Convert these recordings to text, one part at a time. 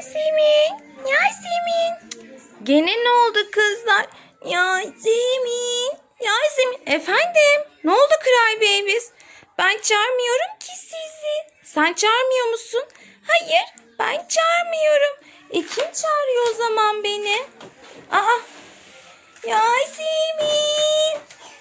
Yasemin, Yasemin. Gene ne oldu kızlar? Yasemin, Yasemin. Efendim, ne oldu Cry Babies? Ben çağırmıyorum ki sizi. Sen çağırmıyor musun? Hayır, ben çağırmıyorum. E kim çağırıyor o zaman beni? Aa, Yasemin.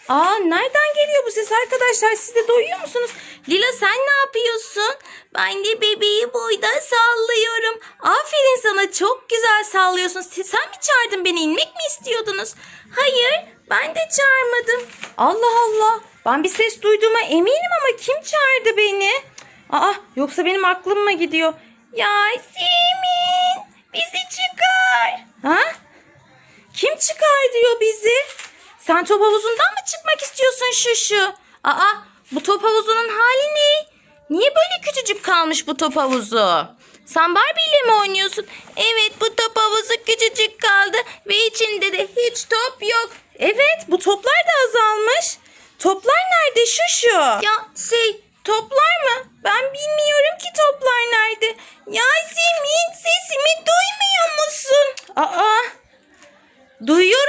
Aa nereden geliyor bu ses arkadaşlar? Siz de duyuyor musunuz? Lila sen ne yapıyorsun? Ben de bebeği burada sallıyorum. Aferin sana çok güzel sallıyorsun. Sen mi çağırdın beni? İnmek mi istiyordunuz? Hayır ben de çağırmadım. Allah Allah. Ben bir ses duyduğuma eminim ama kim çağırdı beni? Aa yoksa benim aklım mı gidiyor? Yasemin bizi çıkar. Ha? Kim çıkar diyor bizi? Sen top havuzundan mı çıkmak istiyorsun şu şu? Aa bu top havuzunun hali ne? Niye böyle küçücük kalmış bu top havuzu? Sen Barbie ile mi oynuyorsun? Evet bu top havuzu küçücük kaldı ve içinde de hiç top yok. Evet bu toplar da azalmış. Toplar nerede şu şu? Ya şey toplar mı? Ben bilmiyorum ki toplar nerede. Yasemin sesimi duymuyor musun? Aa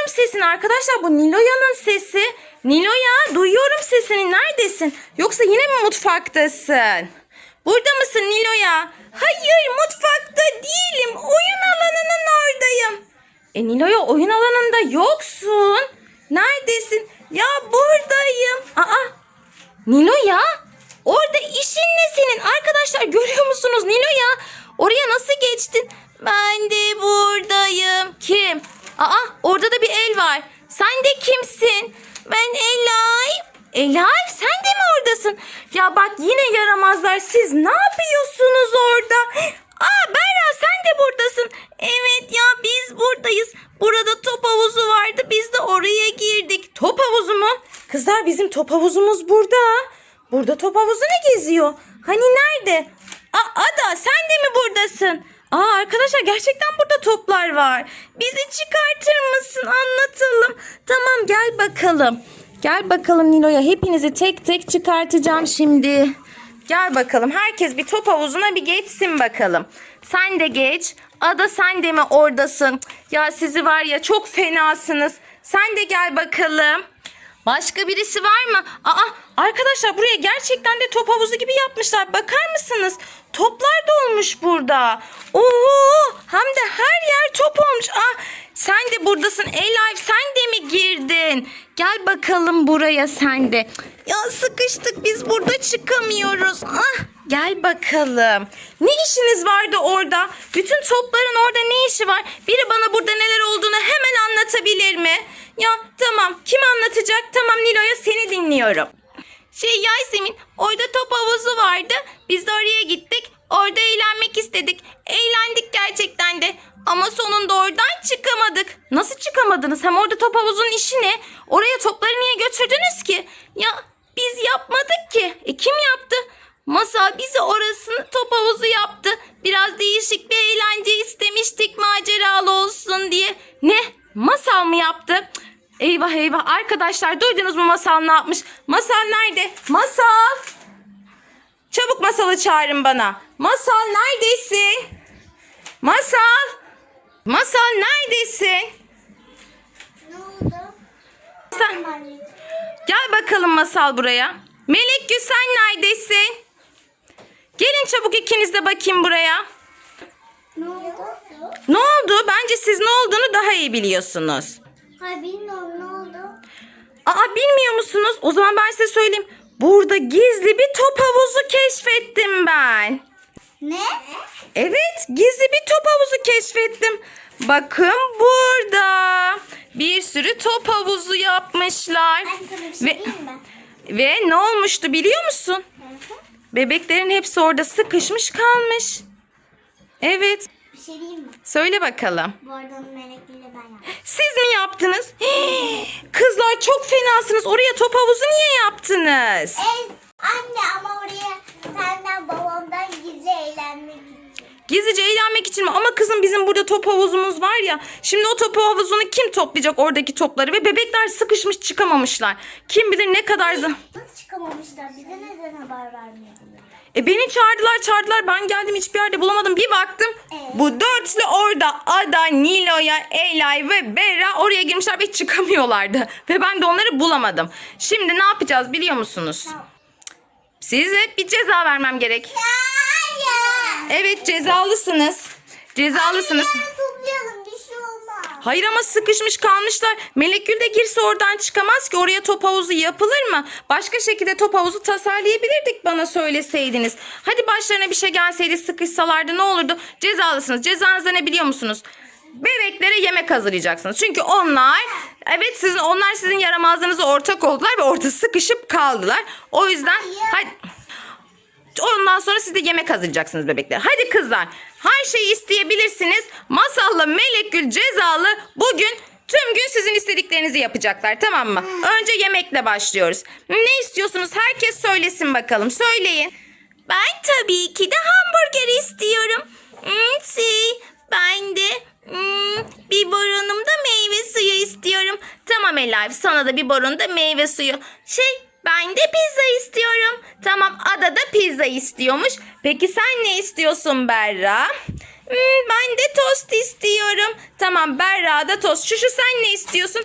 Duyuyorum sesini arkadaşlar. Bu Niloya'nın sesi. Niloya duyuyorum sesini. Neredesin? Yoksa yine mi mutfaktasın? Burada mısın Niloya? Hayır mutfakta değilim. Oyun alanının oradayım. E Niloya oyun alanında yoksun. Neredesin? Ya buradayım. Aa Niloya orada işin ne senin? Arkadaşlar görüyor musunuz Niloya? Oraya nasıl geçtin? Ben de buradayım. Kim? Aa orada da bir el var. Sen de kimsin? Ben Elay. Elay sen de mi oradasın? Ya bak yine yaramazlar. Siz ne yapıyorsunuz orada? Aa Berra sen de buradasın. Evet ya biz buradayız. Burada top havuzu vardı. Biz de oraya girdik. Top havuzu mu? Kızlar bizim top havuzumuz burada. Burada top havuzu ne geziyor? Hani nerede? Aa Ada sen de mi buradasın? Aa arkadaşlar gerçekten burada toplar var. Bizi çıkartır mısın? Anlatalım. Tamam gel bakalım. Gel bakalım Nilo'ya. Hepinizi tek tek çıkartacağım şimdi. Gel bakalım. Herkes bir top havuzuna bir geçsin bakalım. Sen de geç. Ada sen de mi oradasın? Ya sizi var ya çok fenasınız. Sen de gel bakalım. Başka birisi var mı? Aa arkadaşlar buraya gerçekten de top havuzu gibi yapmışlar. Bakar mısınız? Toplar da olmuş burada. Oo hem de her yer top olmuş. Ah sen de buradasın. Elif sen de mi girdin? Gel bakalım buraya sen de. Ya sıkıştık biz burada çıkamıyoruz. Ah gel bakalım. Ne işiniz vardı orada? Bütün topların orada ne işi var? Biri bana burada neler olduğunu hemen anlatabilir mi? Ya tamam kim anlatacak? Tamam Nilo'ya seni dinliyorum. Şey Yasemin orada top havuzu vardı. Biz de oraya gittik. Orada eğlenmek istedik. Eğlendik gerçekten de. Ama sonunda oradan çıkamadık. Nasıl çıkamadınız? Hem orada top havuzunun işi ne? Oraya topları niye götürdünüz ki? Ya biz yapmadık ki. E kim yaptı? Masal bize orasını top havuzu yaptı. Biraz değişik bir eğlence istemiştik maceralı olsun diye. Ne? Masal mı yaptı? Cık, Eyvah eyvah arkadaşlar duydunuz mu Masal ne yapmış? Masal nerede? Masal! Çabuk Masal'ı çağırın bana. Masal neredesin? Masal! Masal neredesin? Ne oldu? Sen, gel bakalım Masal buraya. Melek sen neredesin? Gelin çabuk ikiniz de bakayım buraya. Ne oldu? Ne oldu? Bence siz ne olduğunu daha iyi biliyorsunuz. Hayır bilmiyorum ne oldu? Aa bilmiyor musunuz? O zaman ben size söyleyeyim. Burada gizli bir top havuzu keşfettim ben. Ne? Evet, gizli bir top havuzu keşfettim. Bakın burada. Bir sürü top havuzu yapmışlar. Bir şey Ve, ve ne olmuştu biliyor musun? Hı hı. Bebeklerin hepsi orada sıkışmış kalmış. Evet, Bir şey diyeyim mi? söyle bakalım. Bu arada onu melekleriyle ben yaptım. Siz mi yaptınız? Hii, Kızlar çok fenasınız. Oraya top havuzu niye yaptınız? Ez, anne ama oraya senden babamdan gizli eğlenmek. Gizlice eğlenmek için mi? Ama kızım bizim burada top havuzumuz var ya. Şimdi o top havuzunu kim toplayacak oradaki topları? Ve bebekler sıkışmış çıkamamışlar. Kim bilir ne kadar... Nasıl çıkamamışlar? Bize neden haber vermediler? E beni çağırdılar çağırdılar. Ben geldim hiçbir yerde bulamadım. Bir baktım Evet. Bu dörtlü orada Ada, Nilo'ya, Elay ve Berra oraya girmişler ve çıkamıyorlardı. Ve ben de onları bulamadım. Şimdi ne yapacağız biliyor musunuz? Size bir ceza vermem gerek. Hayır. Evet cezalısınız. Cezalısınız. Yarın toplayalım bir şey olmaz. Hayır ama sıkışmış kalmışlar. Melekgül de girse oradan çıkamaz ki. Oraya top havuzu yapılır mı? Başka şekilde top havuzu tasarlayabilirdik bana söyleseydiniz. Hadi başlarına bir şey gelseydi sıkışsalardı ne olurdu? Cezalısınız. Cezanız da ne biliyor musunuz? Bebeklere yemek hazırlayacaksınız. Çünkü onlar evet sizin onlar sizin yaramazlığınıza ortak oldular ve orada sıkışıp kaldılar. O yüzden hadi Ondan sonra siz de yemek hazırlayacaksınız bebekler. Hadi kızlar her şeyi isteyebilirsiniz. Masalla Melekgül cezalı bugün tüm gün sizin istediklerinizi yapacaklar tamam mı? Önce yemekle başlıyoruz. Ne istiyorsunuz? Herkes söylesin bakalım. Söyleyin. Ben tabii ki de hamburger istiyorum. Şey, ben de hmm, bir boronumda meyve suyu istiyorum. Tamam Elif sana da bir boronda meyve suyu. Şey ben de pizza istiyorum. Ada da pizza istiyormuş. Peki sen ne istiyorsun Berra? Hmm, ben de tost istiyorum. Tamam Berra da tost. Şu şu sen ne istiyorsun?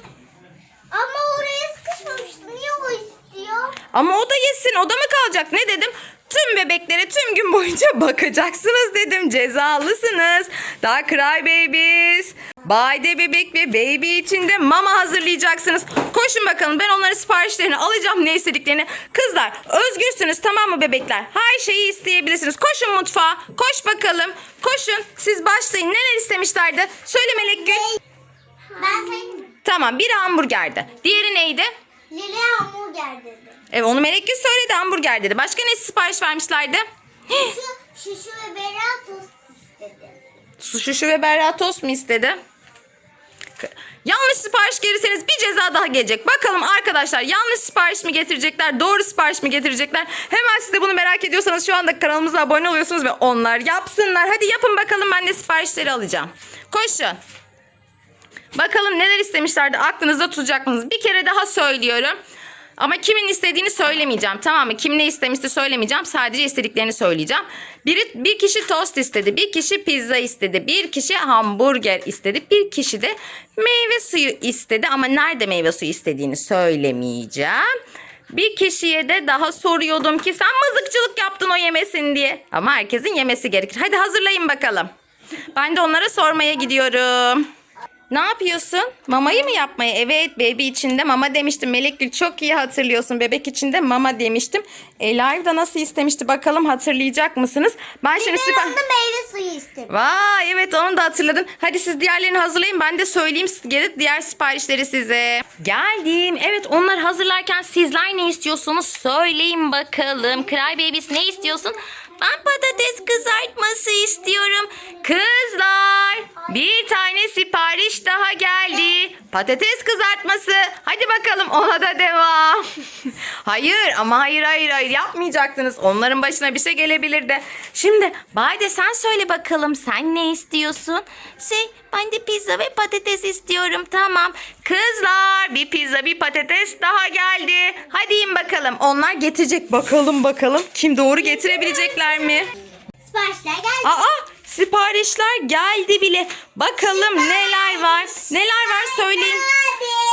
Ama oraya sıkışmamıştım. Niye o istiyor? Ama o da yesin. O da mı kalacak? Ne dedim? Tüm bebeklere tüm gün boyunca bakacaksınız dedim. Cezalısınız. Daha cry babies. Bayde bebek ve baby için de mama hazırlayacaksınız. Koşun bakalım ben onların siparişlerini alacağım ne istediklerini. Kızlar özgürsünüz tamam mı bebekler? Her şeyi isteyebilirsiniz. Koşun mutfağa. Koş bakalım. Koşun. Siz başlayın. Neler istemişlerdi? Söyle Melek Gül. Ben senin Tamam biri hamburgerdi. Diğeri neydi? Lili hamburger dedi. Evet onu Melek Gül söyledi hamburger dedi. Başka ne sipariş vermişlerdi? Şu, şişu ve Berat tost istedi. Suşuşu ve Berra tost mu istedi? Yanlış sipariş gelirseniz bir ceza daha gelecek. Bakalım arkadaşlar yanlış sipariş mi getirecekler, doğru sipariş mi getirecekler? Hemen siz de bunu merak ediyorsanız şu anda kanalımıza abone oluyorsunuz ve onlar yapsınlar. Hadi yapın bakalım ben de siparişleri alacağım. Koşun. Bakalım neler istemişlerdi aklınızda tutacak mısınız? Bir kere daha söylüyorum. Ama kimin istediğini söylemeyeceğim tamam mı? Kim ne istemişti söylemeyeceğim. Sadece istediklerini söyleyeceğim. Biri, bir kişi tost istedi. Bir kişi pizza istedi. Bir kişi hamburger istedi. Bir kişi de meyve suyu istedi. Ama nerede meyve suyu istediğini söylemeyeceğim. Bir kişiye de daha soruyordum ki sen mızıkçılık yaptın o yemesin diye. Ama herkesin yemesi gerekir. Hadi hazırlayın bakalım. Ben de onlara sormaya gidiyorum. Ne yapıyorsun? Mamayı mı yapmaya? Evet baby içinde mama demiştim. Melekgül çok iyi hatırlıyorsun. Bebek içinde mama demiştim. Elive da nasıl istemişti bakalım hatırlayacak mısınız? Ben şimdi süper... meyve suyu istedim. Vay evet onu da hatırladın. Hadi siz diğerlerini hazırlayın. Ben de söyleyeyim geri diğer siparişleri size. Geldim. Evet onlar hazırlarken sizler ne istiyorsunuz? Söyleyin bakalım. Cry Babies ne istiyorsun? Ben patates kızartması istiyorum. Kızlar bir tane sipariş daha geldi. Patates kızartması. Hadi bakalım ona da devam. hayır ama hayır hayır hayır yapmayacaktınız. Onların başına bir şey gelebilirdi. Şimdi Bayde sen söyle bakalım sen ne istiyorsun? Şey ben de pizza ve patates istiyorum tamam. Kızlar bir pizza bir patates daha geldi. Hadi yiyin bakalım. Onlar getirecek bakalım bakalım. Kim doğru getirebilecekler mi? Siparişler geldi. Aa siparişler geldi bile. Bakalım neler var. Neler var söyleyin.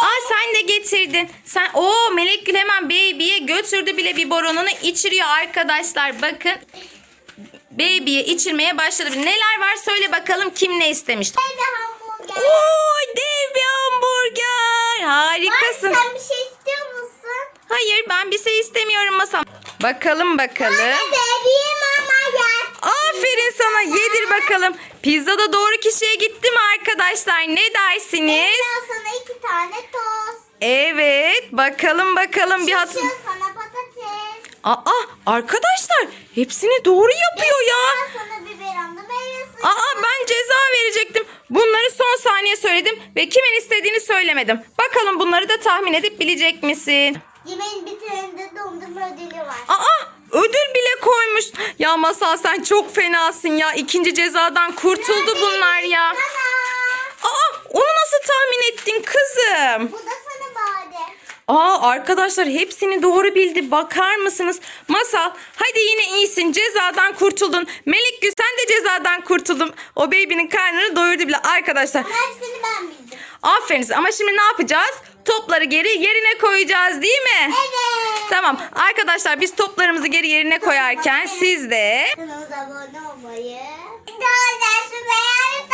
Aa sen de getirdin. Sen o Melekgül hemen baby'ye götürdü bile bir boronunu içiriyor arkadaşlar. Bakın. Baby'ye içirmeye başladı. Neler var söyle bakalım kim ne hamburger. Oy dev bir hamburger. Harikasın. Ay, sen bir şey istiyor musun? Hayır ben bir şey istemiyorum masam. Bakalım bakalım. Gel. Aferin sana yedir bakalım. Pizza da doğru kişiye gitti mi arkadaşlar? Ne dersiniz? Ben sana iki tane tost. Evet bakalım bakalım bir hatır. Sana patates. Aa arkadaşlar hepsini doğru yapıyor ya. Ben sana biberonlu meyve suyu. Aa ben ceza verecektim. Bunları son saniye söyledim ve kimin istediğini söylemedim. Bakalım bunları da tahmin edip bilecek misin? Yemeğin bitirinde dondurma ödülü var. Aa ödül bile koymuş. Ya Masal sen çok fenasın ya. İkinci cezadan kurtuldu bunlar ya. Aa onu nasıl tahmin ettin kızım? Bu da sana bade. Aa arkadaşlar hepsini doğru bildi. Bakar mısınız? Masal hadi yine iyisin. Cezadan kurtuldun. Melek Gül sen de cezadan kurtuldun. O baby'nin karnını doyurdu bile arkadaşlar. Ama hepsini ben bildim. Aferin ama şimdi ne yapacağız? Topları geri yerine koyacağız değil mi? Evet. Tamam arkadaşlar biz toplarımızı geri yerine koyarken siz de Kanalımıza abone olmayı. Daha dersi beğenip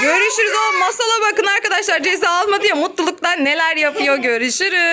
görüşürüz. O masala bakın arkadaşlar ceza almadı ya mutluluktan neler yapıyor görüşürüz.